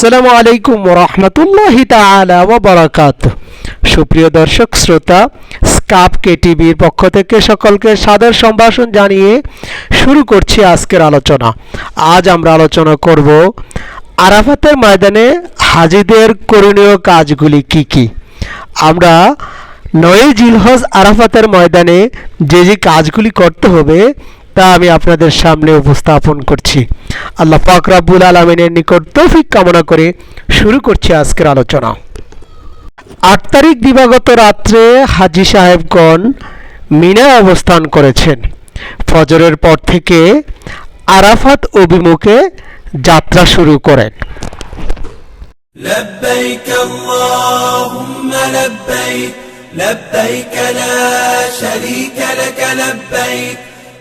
আসসালামু আলাইকুম রহমতুল্লাহ ওয়া বারাকাত সুপ্রিয় দর্শক, শ্রোতা, স্কাপ কে টিভির পক্ষ থেকে সকলকে সাদর সম্ভাষণ জানিয়ে শুরু করছি আজকের আলোচনা। আজ আমরা আলোচনা করব আরাফাতের ময়দানে হাজিদের করণীয় কাজগুলি কি কি? আমরা নয় জিলহজ আরাফাতের ময়দানে যে যে কাজগুলি করতে হবে তা আমি আপনাদের সামনে উপস্থাপন করছি আল্লাহ পাক রাব্বুল আলমিনের নিকট তৌফিক কামনা করে শুরু করছি আজকের আলোচনা আট তারিখ দিবাগত রাত্রে হাজি সাহেবগণ মিনায় অবস্থান করেছেন ফজরের পর থেকে আরাফাত অভিমুখে যাত্রা শুরু করেন لبيك اللهم لبيك لبيك لا شريك لك لبيك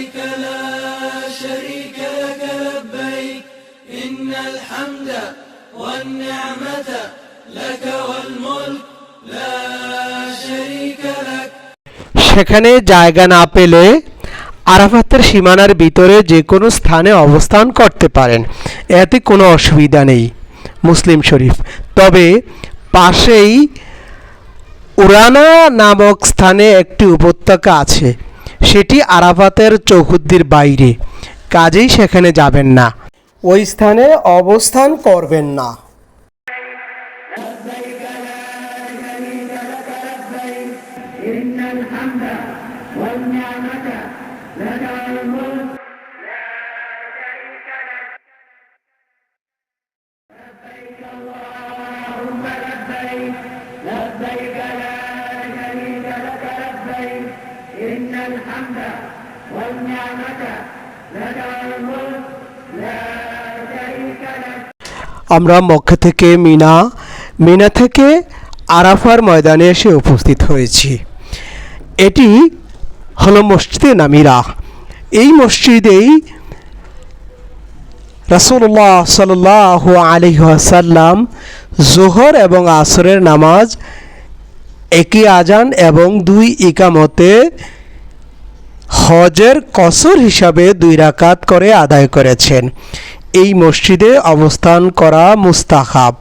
لبيك لا شريك لك لبيك إن الحمد والنعمة لك والملك لا شريك لك সেখানে জায়গা না পেলে আরাফাতের সীমানার ভিতরে যে কোনো স্থানে অবস্থান করতে পারেন এতে কোনো অসুবিধা নেই মুসলিম শরীফ তবে পাশেই উরানা নামক স্থানে একটি উপত্যকা আছে সেটি আরাফাতের চৌহদ্দির বাইরে। কাজেই সেখানে যাবেন না। ওই স্থানে অবস্থান করবেন না। আমরা মক্কা থেকে মিনা মিনা থেকে আরাফার ময়দানে এসে উপস্থিত হয়েছি। এটি হলো মসজিদে নামিরা। এই মসজিদেই রাসুল্লাহ সাল্লাহ আলিহাসাল্লাম জোহর এবং আসরের নামাজ, একই আজান এবং দুই ইকামতে হজের কসর হিসাবে দুই রাকাত করে আদায় করেছেন। এই মসজিদে অবস্থান করা মুস্তাহাব।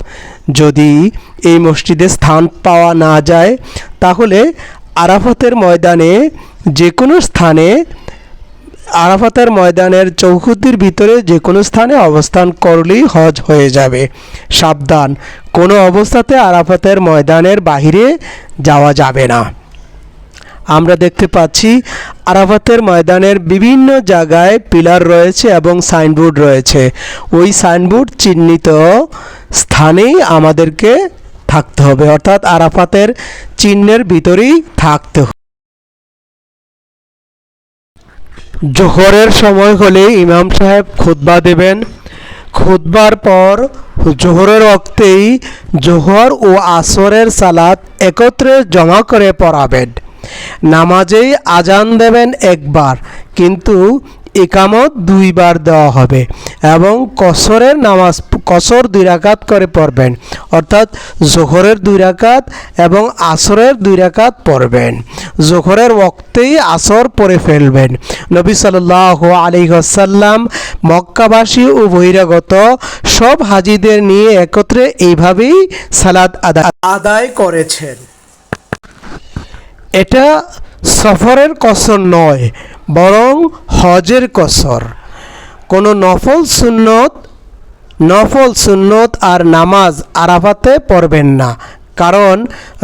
যদি এই মসজিদে স্থান পাওয়া না যায়, তাহলে আরাফাতের ময়দানে যে কোনো স্থানে, আরাফাতের ময়দানের চৌহদ্দির ভিতরে যে কোনো স্থানে অবস্থান করলেই হজ হয়ে যাবে। সাবধান, কোনো অবস্থাতে আরাফাতের ময়দানের বাহিরে যাওয়া যাবে না। আমরা দেখতে পাচ্ছি আরাফাতের ময়দানের বিভিন্ন জায়গায় পিলার রয়েছে এবং সাইনবোর্ড রয়েছে। ওই সাইনবোর্ড চিহ্নিত স্থানেই আমাদেরকে থাকতে হবে, অর্থাৎ আরাফাতের চিহ্নের ভিতরেই থাকতে হবে। জোহরের সময় হলে ইমাম সাহেব খুতবা দেবেন। খুতবার পর জোহরের ওক্তেই জোহর ও আসরের সালাত একত্রে জমা করে পড়াবেন। নামাজেই আজান দেবেন একবার, কিন্তু একামত দুইবার দেওয়া হবে এবং কসরের নামাজ, কসর দুই রাকাত করে পড়বেন, অর্থাৎ জোহরের দুই রাকাত এবং আসরের দুই রাকাত পড়বেন। জোহরের ওক্তেই আসর পড়ে ফেলবেন। নবী সাল্লাহ আলিহাসাল্লাম মক্কাবাসী ও বহিরাগত সব হাজিদের নিয়ে একত্রে এইভাবেই সালাদ আদায় করেছেন। এটা সফরের কসর নয়, বরং হজের কসর। কোনো নফল সুন্নত নফল সুন্নত আর নামাজ আরাফাতে পড়বেন না, কারণ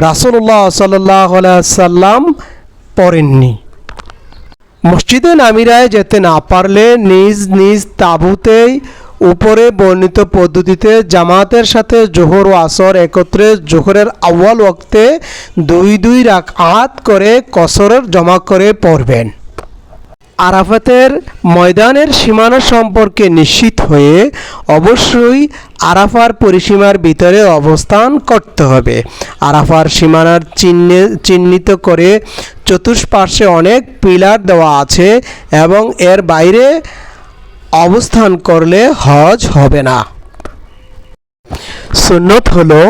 রাসুল্লাহ সাল্লাহ সাল্লাম পড়েননি। মসজিদে নামিরায় যেতে না পারলে নিজ নিজ তাঁবুতেই উপরে বর্ণিত পদ্ধতিতে জামাতের সাথে জোহর ও আসর একত্রে জোহরের আউয়াল ওক্তে দুই দুই রাকাত করে কসরের জমা করে পড়বেন। আরাফাতের ময়দানের সীমানা সম্পর্কে নিশ্চিত হয়ে অবশ্যই আরাফার পরিসীমার ভিতরে অবস্থান করতে হবে। আরাফার সীমানার চিহ্নে, চিহ্নিত করে চতুষ্পার্শ্বে অনেক পিলার দেওয়া আছে এবং এর বাইরে অবস্থান করলে হজ হবে না। সুন্নত হলো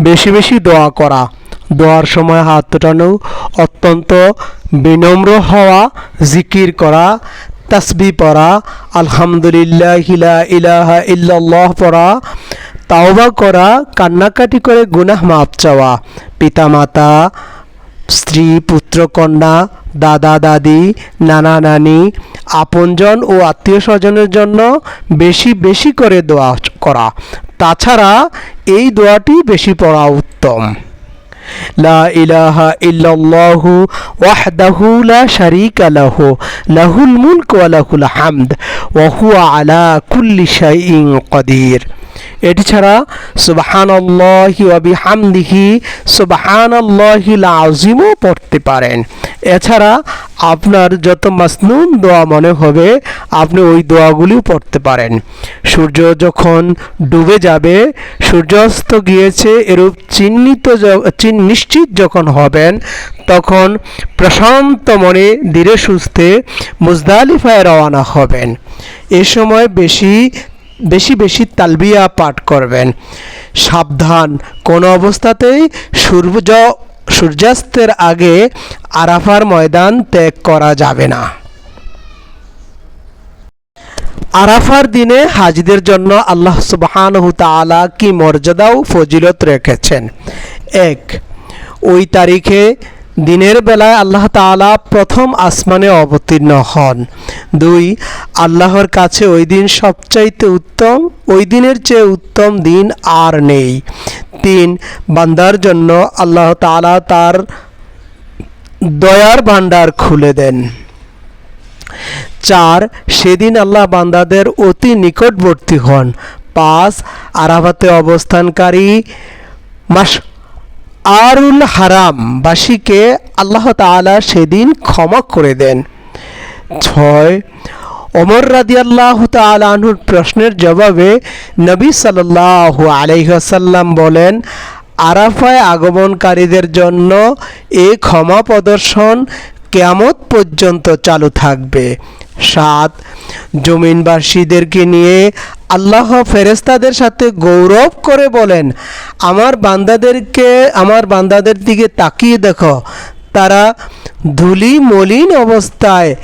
বেশি বেশি দোয়া করা। দোয়ার সময় হাত তোটানো অত্যন্ত বিনম্র হওয়া, জিকির করা, তাসবি পড়া, আলহামদুলিল্লাহ ইলা ইলাহা ইল্লাল্লাহ পড়া, তাওবা করা, কান্নাকাটি করে গুনাহ মাপ চাওয়া, পিতামাতা স্ত্রী, পুত্র, কন্যা, দাদা, দাদি, নানা, নানি, আপনজন ও আত্মীয় স্বজনের জন্য বেশি বেশি করে দোয়া করা। তাছাড়া এই দোয়াটি বেশি পড়া উত্তম। লা ইলাহা ইল্লাল্লাহু ওয়াহদাহু লা শারীকা লাহু, লাহুল মুলক ওয়া লাহুল হামদ, ওয়া হুয়া আলা কুল্লি শাইইন কাদির। এটি ছাড়া সুবহানাল্লাহি ওয়া বিহামদিহি সুবহানাল্লাহিল আযীমও পড়তে পারেন। এছাড়া আপনার যত মাসনুন দোয়া মনে হবে, আপনি ওই দোয়াগুলিও পড়তে পারেন। সূর্য যখন ডুবে যাবে, সূর্যাস্ত গিয়েছে, এরূপ চিহ্নিত চিন- নিশ্চিত যখন হবেন, তখন প্রশান্ত মনে ধীরে সুস্থে মুজদালিফায় রওনা হবেন। এ সময় বেশি বেশি বেশি তালবিয়া পাঠ করবেন। সাবধান, কোনো অবস্থাতেই সূর্য, সূর্যাস্তের আগে আরাফার ময়দান ত্যাগ করা যাবে না। আরাফার দিনে হাজিদের জন্য আল্লাহ সুবহানহু তাআলা কি মর্যাদা ও ফজিলত রেখেছেন? এক ওই তারিখে দিনের বেলায় আল্লাহ তাআলা প্রথম আসমানে অবতীর্ণ হন। দুই, আল্লাহর কাছে ওই দিন সবচাইতে উত্তম, ওই দিনের চেয়ে উত্তম দিন আর নেই। তিন, বান্দার জন্য আল্লাহ তাআলা তার দয়ার ভাণ্ডার খুলে দেন। চার, সেদিন আল্লাহ বান্দাদের অতি নিকটবর্তী হন। পাঁচ, আরাফাতে অবস্থানকারী মাস আরুল হারাম বাসীকে আল্লাহ তাআলা সেদিন ক্ষমা করে দেন। ছয়, ওমর রাদিয়াল্লাহু তাআলা আনহুর প্রশ্নের জবাবে নবী সাল্লাল্লাহু আলাইহি ওয়াসাল্লাম বলেন, আরাফায় আগমনকারীদের জন্য এ ক্ষমা প্রদর্শন কেয়ামত পর্যন্ত চালু থাকবে। সাত, জমিনবাসীদেরকে নিয়ে আল্লাহ ফেরেস্তাদের সাথে গৌরব করে বলেন, আমার বান্দাদেরকে, আমার বান্দাদের দিকে তাকিয়ে দেখো, তারা ধুলি মলিন অবস্থায়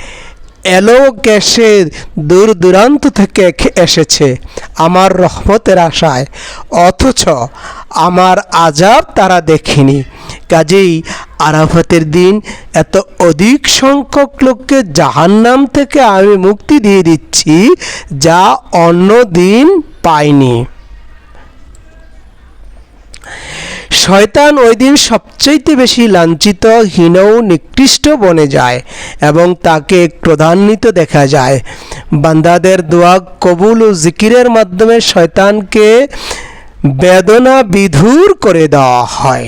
এলো ক্যাশে দূর দূরান্ত থেকে এসেছে আমার রহমতের আশায়, অথচ আমার আজাব তারা দেখেনি। কাজেই আরাফাতের দিন এত অধিক সংখ্যক লোককে জাহান্নাম থেকে আমি মুক্তি দিয়ে দিচ্ছি যা অন্য দিন পায়নি শয়তান ওই দিন সবচাইতে বেশি লাঞ্ছিত হীন নিকৃষ্ট বনে যায় এবং তাকে ক্রধান্বিত দেখা যায়। বান্দাদের দোয়া কবুল ও জিকিরের মাধ্যমে শয়তানকে বেদনা বিধুর করে দেওয়া হয়।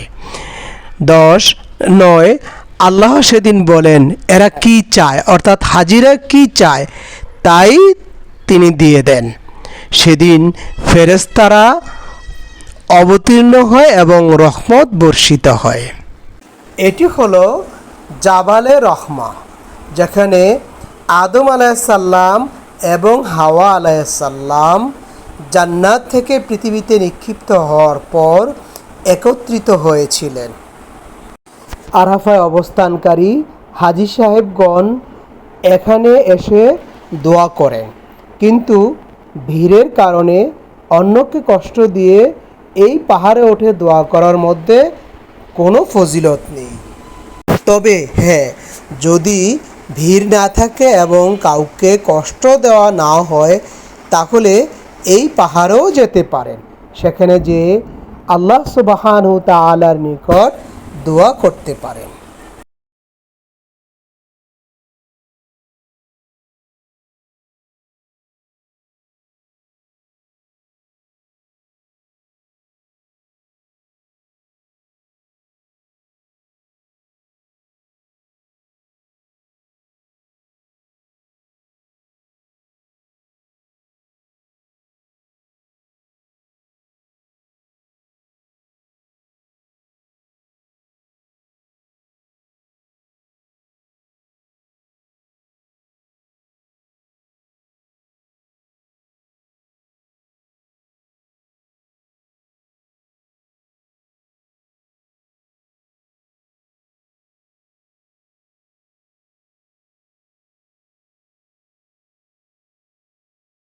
দশ নয়, আল্লাহ সেদিন বলেন, এরা কি চায়? অর্থাৎ হাজিরা কি চায়? তাই তিনি দিয়ে দেন। সেদিন ফেরেস্তারা অবতীর্ণ হয় এবং রহমত বর্ষিত হয়। এটি হলো জাবালে রহমা, যেখানে আদম আলাইসাল্লাম এবং হাওয়া আলাইসাল্লাম জান্নাত থেকে পৃথিবীতে নিক্ষিপ্ত হওয়ার পর একত্রিত হয়েছিলেন। আরাফায় অবস্থানকারী হাজি সাহেবগণ এখানে এসে দোয়া করেন। কিন্তু ভিড়ের কারণে অন্যকে কষ্ট দিয়ে এই পাহাড়ে ওঠে দোয়া করার মধ্যে কোনো ফজিলত নেই। তবে হ্যাঁ যদি ভিড় না থাকে এবং কাউকে কষ্ট দেওয়া না হয়, তাহলে এই পাহাড়েও যেতে পারেন। সেখানে যে আল্লাহ সুবাহানু তাআলার নিকট দোয়া করতে পারেন।